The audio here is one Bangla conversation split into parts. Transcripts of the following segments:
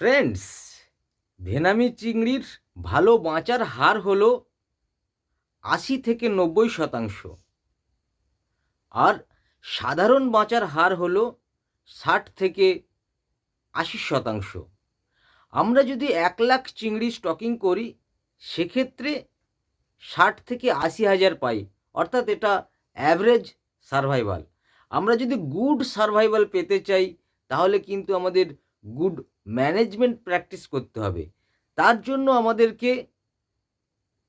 ফ্রেন্ডস ভেনামি চিংড়ির ভালো বাঁচার হার হল আশি থেকে নব্বই শতাংশ। আর সাধারণ বাঁচার হার হল ষাট থেকে আশি শতাংশ। আমরা যদি এক লাখ চিংড়ি স্টকিং করি, সেক্ষেত্রে ষাট থেকে আশি হাজার পাই। অর্থাৎ এটা অ্যাভারেজ সার্ভাইভাল আমরা যদি গুড সার্ভাইভাল পেতে চাই, তাহলে কিন্তু আমাদের গুড ম্যানেজমেন্ট প্র্যাকটিস করতে হবে। তার জন্য আমাদেরকে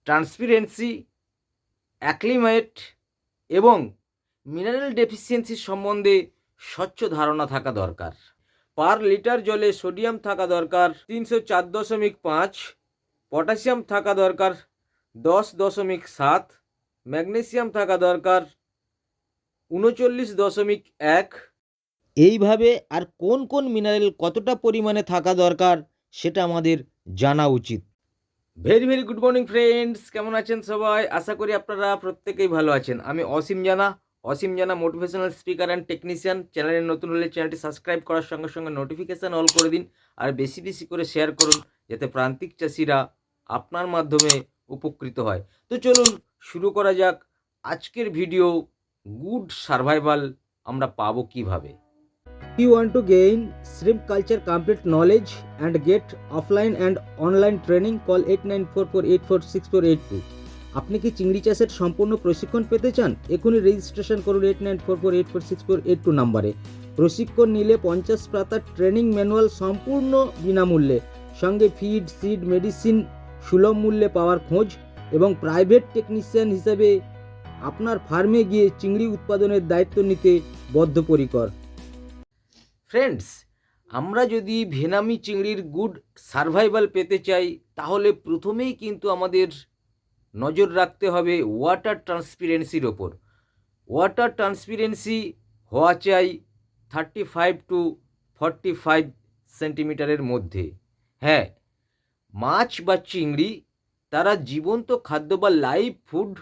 ট্রান্সপিরেন্সি, অ্যাক্লিমেট এবং মিনারেল ডেফিসিয়েন্সি সম্বন্ধে স্বচ্ছ ধারণা থাকা দরকার। পার লিটার জলে সোডিয়াম থাকা দরকার তিনশো চার দশমিক পাঁচ, পটাশিয়াম থাকা দরকার দশ দশমিক সাত, ম্যাগনেসিয়াম থাকা দরকার উনচল্লিশ দশমিক এক এইভাবে আর কোন কোন মিনারেল কতটা পরিমাণে থাকা দরকার সেটা আমাদের জানা উচিত। Very very good morning friends কেমন আছেন সবাই? আশা করি আপনারা প্রত্যেকেই ভালো আছেন। আমি অসীম জানা অসীম জানা মোটিভেশনাল স্পিকার অ্যান্ড টেকনিশিয়ান চ্যানেলে নতুন হলে চ্যানেলটি সাবস্ক্রাইব করার সঙ্গে সঙ্গে নোটিফিকেশান অল করে দিন আর বেশি বেশি করে শেয়ার করুন, যাতে প্রান্তিক চাষিরা আপনার মাধ্যমে উপকৃত হয়। তো চলুন শুরু করা যাক। আজকের ভিডিও গুড সার্ভাইভাল আমরা পাবো কীভাবে? You want to gain shrimp culture complete knowledge and get offline and online training, call 8944846482 আপনি কি চিংড়ি চাষের সম্পূর্ণ প্রশিক্ষণ পেতে চান? এখনই রেজিস্ট্রেশন করুন eight nine four four eight four six four eight two নাম্বারে। প্রশিক্ষণ নিলে পঞ্চাশ পাতার ট্রেনিং ম্যানুয়াল সম্পূর্ণ বিনামূল্যে। সঙ্গে ফিড সিড মেডিসিন সুলভ মূল্যে পাওয়ার খোঁজ এবং প্রাইভেট টেকনিশিয়ান হিসেবে আপনার ফার্মে গিয়ে চিংড়ি উৎপাদনের দায়িত্ব নিতে বদ্ধপরিকর। ফ্রেন্ডস আমরা যদি ভেনামি চিংড়ির গুড সার্ভাইভাল পেতে চাই, তাহলে প্রথমেই কিন্তু আমাদের নজর রাখতে হবে ওয়াটার ট্রান্সপিরেন্সির ওপর। ওয়াটার ট্রান্সপিরেন্সি হওয়া চাই thirty five to forty five সেন্টিমিটারের মধ্যে। হ্যাঁ মাছ বা চিংড়ি, তারা জীবন্ত খাদ্য বা লাইভ ফুড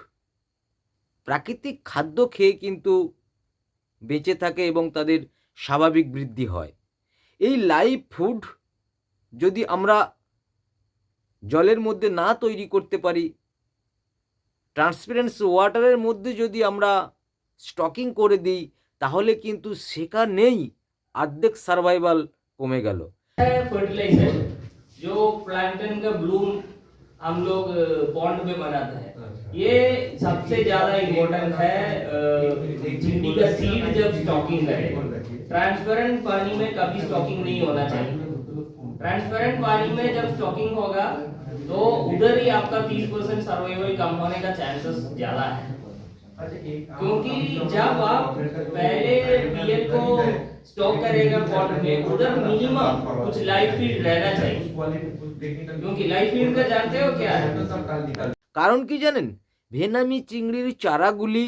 প্রাকৃতিক খাদ্য খেয়ে কিন্তু বেঁচে থাকে এবং তাদের স্বাভাবিক বৃদ্ধি হয় এই লাইভ ফুড যদি আমরা জলের মধ্যে না তৈরি করতে পারি ট্রান্সপারেন্স ওয়াটারের মধ্যে যদি আমরা স্টকিং করে দিই তাহলে কিন্তু সেখানেই অর্ধেক সার্ভাইভাল কমে গেল है फर्टिलाइजर जो प्लांटन का ब्लूम हम लोग पॉन्ड में बनाते हैं ये सबसे ज्यादा इम्पोर्टेंट है अ, भिंडी का सीड जब स्टॉकिंग करें ट्रांसपेरेंट पानी में कभी स्टॉकिंग नहीं होना चाहिए ट्रांसपेरेंट पानी में जब स्टॉकिंग होगा तो उधर ही आपका 30 परसेंट सर्वाइवल कम होने का चांसेस ज्यादा है क्योंकि जब आप पहले बियर को स्टॉक करेगा पॉट में उधर मिनिमम कुछ लाइफ फीड रहना चाहिए क्योंकि लाइफ फीड का जानते हो क्या है কারণ কি জানেন ভেনামি চিংড়ির চারাগুলি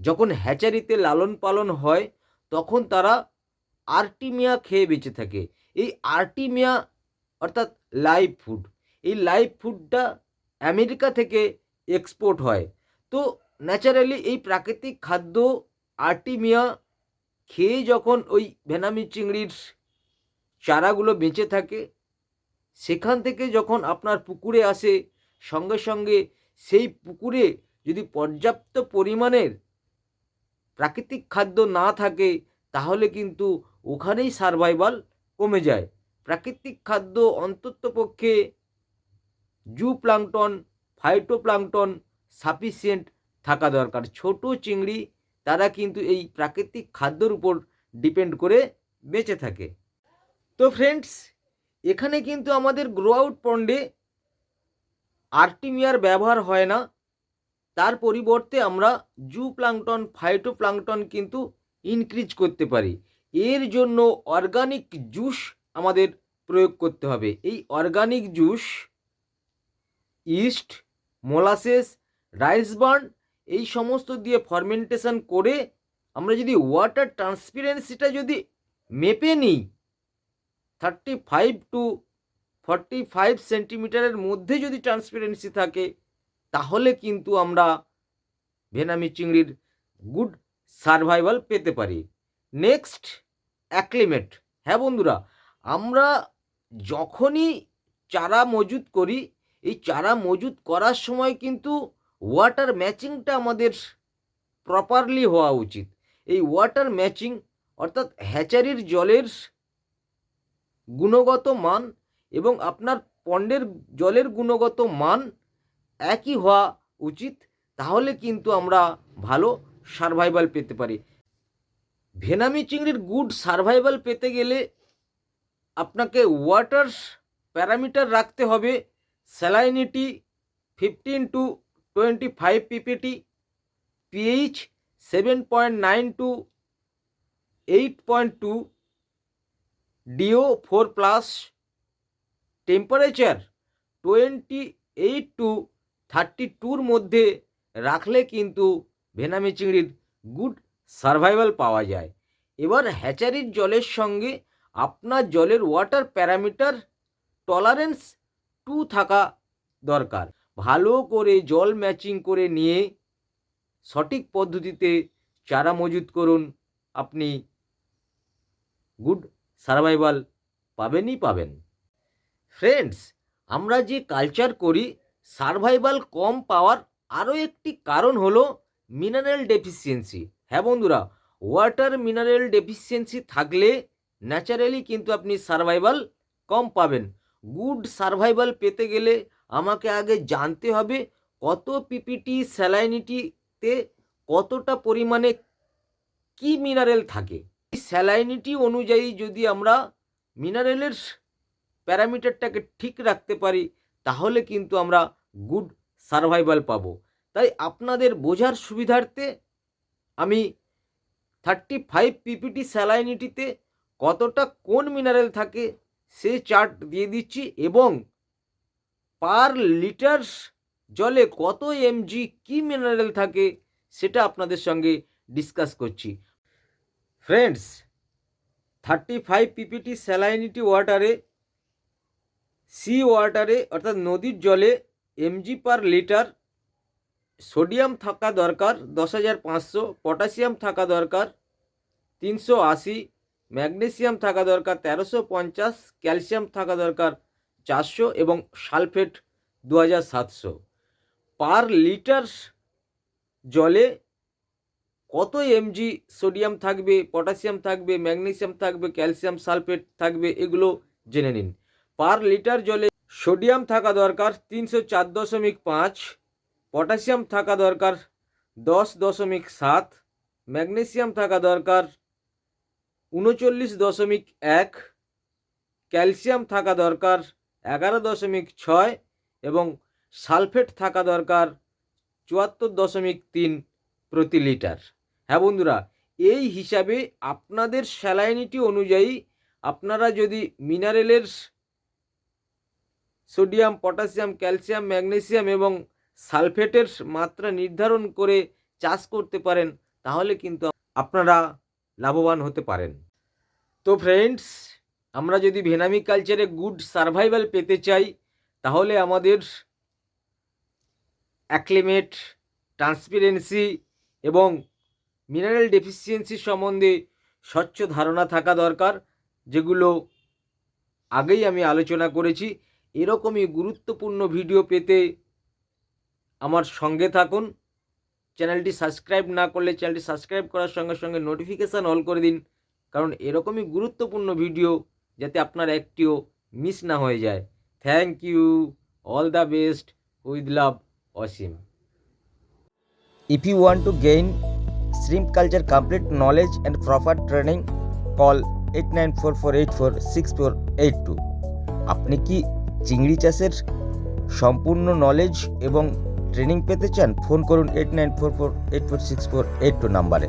যখন হ্যাচারিতে লালন পালন হয়, তখন তারা আর্টিমিয়া খেয়ে বেঁচে থাকে। এই আর্টিমিয়া অর্থাৎ লাইভ ফুড, এই লাইভ ফুডটা আমেরিকা থেকে এক্সপোর্ট হয়। তো ন্যাচারালি এই প্রাকৃতিক খাদ্য আর্টিমিয়া খেয়ে যখন ওই ভেনামি চিংড়ির চারাগুলো বেঁচে থাকে, সেখান থেকে যখন আপনার পুকুরে আসে সঙ্গে সঙ্গে সেই পুকুরে যদি পর্যাপ্ত পরিমাণের প্রাকৃতিক খাদ্য না থাকে, তাহলে কিন্তু ওখানেই সার্ভাইভাল কমে যায়। প্রাকৃতিক খাদ্য অন্ততপক্ষে জু প্লাংটন ফাইটোপ্লাংটন সাফিসিয়েন্ট থাকা দরকার। ছোট চিংড়ি তারা কিন্তু এই প্রাকৃতিক খাদ্যর উপর ডিপেন্ড করে বেঁচে থাকে। তো ফ্রেন্ডস এখানে কিন্তু আমাদের গ্রো আউট পন্ডে আর্টিমিয়ার ব্যবহার হয় না। তার পরিবর্তে আমরা জু প্লাংটন ফাইটো প্লাংটন কিন্তু ইনক্রিজ করতে পারি। এর জন্য অর্গানিক জুস আমাদের প্রয়োগ করতে হবে। এই organic juice yeast molasses rice bran এই সমস্ত দিয়ে ফার্মেন্টেশন করে আমরা যদি ওয়াটার ট্রান্সপিরেন্সিটা যদি মেপে নিই thirty five to forty five সেন্টিমিটারের মধ্যে যদি ট্রান্সপারেন্সি থাকে, তাহলে কিন্তু আমরা ভেনামি চিংড়ির গুড সার্ভাইভাল পেতে পারি। নেক্সট অ্যাক্লিমেট হ্যাঁ বন্ধুরা, আমরা যখনই চারা মজুত করি, এই চারা মজুত করার সময় কিন্তু ওয়াটার ম্যাচিংটা আমাদের প্রপারলি হওয়া উচিত। এই ওয়াটার ম্যাচিং অর্থাৎ হ্যাচারির জলের গুণগত মান এবং আপনার পন্ডের জলের গুণগত মান একই হওয়া উচিত, তাহলে কিন্তু আমরা ভালো সার্ভাইভাল পেতে পারি। ভেনামি চিংড়ির গুড সার্ভাইভাল পেতে গেলে আপনাকে ওয়াটার প্যারামিটার রাখতে হবে salinity fifteen to twenty five ppt pH seven point nine to eight point two DO four plus temperature twenty eight to thirty টুর মধ্যে রাখলে কিন্তু ভেনামি চিংড়ির গুড সার্ভাইভাল পাওয়া যায়। এবার হ্যাচারির জলের সঙ্গে আপনার জলের ওয়াটার প্যারামিটার টলারেন্স টু থাকা দরকার। ভালো করে জল ম্যাচিং করে নিয়ে সঠিক পদ্ধতিতে চারা মজুত করুন। আপনি গুড সার্ভাইভাল পাবেনই পাবেন। ফ্রেন্ডস আমরা যে কালচার করি সার্ভাইভাল কম পাওয়ার আরও একটি কারণ হলো মিনারেল ডেফিসিয়েন্সি হ্যাঁ বন্ধুরা ওয়াটার মিনারেল ডেফিসিয়েন্সি থাকলে ন্যাচারালি কিন্তু আপনি সার্ভাইভাল কম পাবেন। গুড সার্ভাইভাল পেতে গেলে আমাকে আগে জানতে হবে কত পিপিটি স্যালাইনিটিতে কতটা পরিমাণে কি মিনারেল থাকে। স্যালাইনিটি অনুযায়ী যদি আমরা মিনারেলের প্যারামিটারটাকে ঠিক রাখতে পারি, তাহলে কিন্তু আমরা গুড সার্ভাইভাল পাবো। তাই আপনাদের বোঝার সুবিধার্থে আমি থার্টি ফাইভ পিপিটি স্যালাইনিটিতে কতটা কোন মিনারেল থাকে সে চার্ট দিয়ে দিচ্ছি এবং পার লিটার জলে কত এমজি কি মিনারেল থাকে সেটা আপনাদের সঙ্গে ডিসকাস করছি। Friends, thirty five ppt salinity ওয়াটারে sea ওয়াটারে অর্থাৎ নদীর জলে এমজি পার লিটার সোডিয়াম থাকা দরকার, দশ হাজার পাঁচশো পটাশিয়াম থাকা দরকার, তিনশো আশি ম্যাগনেসিয়াম থাকা দরকার, তেরোশো পঞ্চাশ ক্যালসিয়াম থাকা দরকার, চারশো এবং সালফেট দু হাজার সাতশো। পার লিটার জলে কত এমজি সোডিয়াম থাকবে পটাশিয়াম থাকবে ম্যাগনেসিয়াম থাকবে ক্যালসিয়াম সালফেট থাকবে, এগুলো জেনে নিন। পার লিটার জলে সোডিয়াম থাকা দরকার তিনশো চার দশমিক পাঁচ, পটাশিয়াম থাকা দরকার দশ দশমিক সাত, ম্যাগনেসিয়াম থাকা দরকার উনচল্লিশ দশমিক এক, ক্যালসিয়াম থাকা দরকার এগারো দশমিক ছয় এবং সালফেট থাকা দরকার চুয়াত্তর দশমিক তিন প্রতি লিটার। হ্যাঁ বন্ধুরা, এই হিসাবে আপনাদের স্যালাইনিটি অনুযায়ী আপনারা যদি মিনারেলের সোডিয়াম, পটাশিয়াম, ক্যালসিয়াম, ম্যাগনেসিয়াম এবং সালফেটের মাত্রা নির্ধারণ করে চাষ করতে পারেন, তাহলে কিন্তু আপনারা লাভবান হতে পারেন। তো ফ্রেন্ডস আমরা যদি ভেনামি কালচারে গুড সার্ভাইভাল পেতে চাই, তাহলে আমাদের অ্যাক্লিমেট ট্রান্সপারেন্সি এবং মিনারেল ডেফিসিয়েন্সি সম্বন্ধে স্বচ্ছ ধারণা থাকা দরকার, যেগুলো আগেই আমি আলোচনা করেছি। এরকমই গুরুত্বপূর্ণ ভিডিও পেতে আমার সঙ্গে থাকুন। চ্যানেলটি সাবস্ক্রাইব না করলে চ্যানেলটি সাবস্ক্রাইব করার সঙ্গে সঙ্গে নোটিফিকেশান অল করে দিন কারণ এরকমই গুরুত্বপূর্ণ ভিডিও যাতে আপনার একটিও মিস না হয়ে যায়। Thank you all the best with love Asim If you want to gain shrimp culture complete knowledge and proper training, call 8944846482. আপনি কি চিংড়ি চাষের সম্পূর্ণ নলেজ এবং ট্রেনিং পেতে চান ফোন করুন eight nine four four eight four six four eight two নাম্বারে